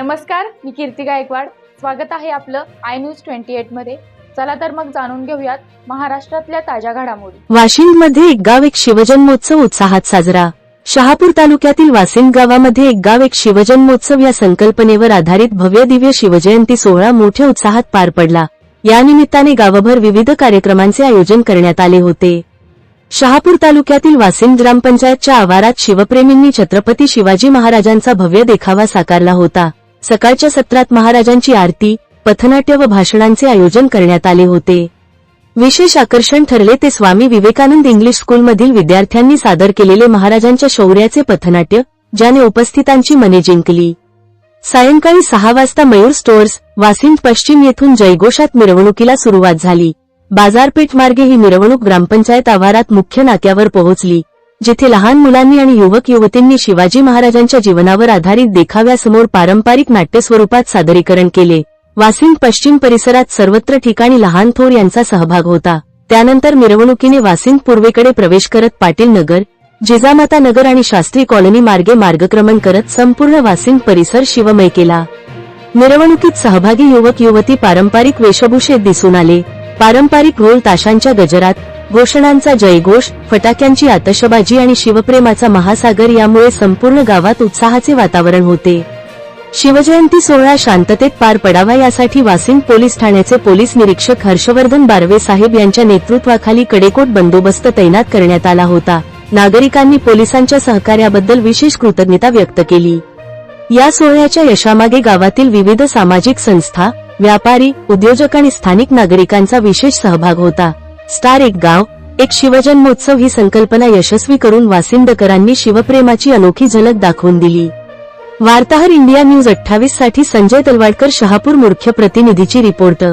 नमस्कार मी कीर्ती गायकवाड. स्वागत आहे आपलं आय न्यूज ट्वेंटी एटमध्ये. चला तर मग जाणून घेऊयात महाराष्ट्रातल्या ताज्या घडामोडी. वाशिंदमध्ये एक गाव एक शिवजन्मोत्सव उत्साहात साजरा. शहापूर तालुक्यातील वासिंद गावामध्ये एक गाव एक शिवजन्मोत्सव या संकल्पनेवर आधारित भव्य दिव्य शिवजयंती सोहळा मोठ्या उत्साहात पार पडला. या निमित्ताने गावभर विविध कार्यक्रमांचे आयोजन करण्यात आले होते. शहापूर तालुक्यातील वासिंद ग्रामपंचायतच्या आवारात शिवप्रेमींनी छत्रपती शिवाजी महाराजांचा भव्य देखावा साकारला होता. सकाळच्या सत्रात महाराजांची आरती पथनाट्य व भाषणांचे आयोजन करण्यात आले होते. विशेष आकर्षण ठरले ते स्वामी विवेकानंद इंग्लिश स्कूलमधील विद्यार्थ्यांनी सादर केलेले महाराजांच्या शौर्याचे पथनाट्य ज्याने उपस्थितांची मने जिंकली. सायंकाळी सहा वाजता मयूर स्टोअर्स वासिंद पश्चिम येथून जयघोषात मिरवणुकीला सुरुवात झाली. बाजारपेठ मार्गे ही मिरवणूक ग्रामपंचायत आवारात मुख्य नाक्यावर पोहोचली. जिथे लहान मुलांनी आणि युवक युवतींनी शिवाजी महाराजांच्या जीवनावर आधारित देखाव्यासमोर पारंपरिक नाट्य स्वरूपात सादरीकरण केले. वासिंद पश्चिम परिसरात सर्वत्र ठिकाणी लहान थोर यांचा सहभाग होता. त्यानंतर मिरवणुकीने वासिंद पूर्वेकडे प्रवेश करत पाटील नगर जिजामाता नगर आणि शास्त्री कॉलनी मार्गे मार्गक्रमण करत संपूर्ण वासिंद परिसर शिवमय केला. मिरवणुकीत सहभागी युवक युवती पारंपरिक वेशभूषेत दिसून आले. पारंपरिक ढोल ताशांच्या गजरात घोषणांचा जयघोष फटाक्यांची आतषबाजी आणि शिवप्रेमाचा महासागर यामुळे संपूर्ण गावात उत्साहाचे वातावरण होते. शिवजयंती सोहळा शांततेत पार पडावा यासाठी वासिंद पोलीस ठाण्याचे पोलीस निरीक्षक हर्षवर्धन बारवे साहेब यांच्या नेतृत्वाखाली कडेकोट बंदोबस्त तैनात करण्यात आला होता. नागरिकांनी पोलिसांच्या सहकार्याबद्दल विशेष कृतज्ञता व्यक्त केली. या सोहळ्याच्या यशामागे गावातील विविध सामाजिक संस्था व्यापारी उद्योजक आणि स्थानिक नागरिकांचा विशेष सहभाग होता. स्टार एक गाव एक शिवजन्मोत्सव ही संकल्पना यशस्वी करून वासिंदकरांनी शिवप्रेमाची अनोखी झलक दाखवून दिली. वार्ताहर इंडिया न्यूज अठ्ठावीससाठी संजय तलवाडकर शहापूर मुख्य प्रतिनिधीची रिपोर्ट.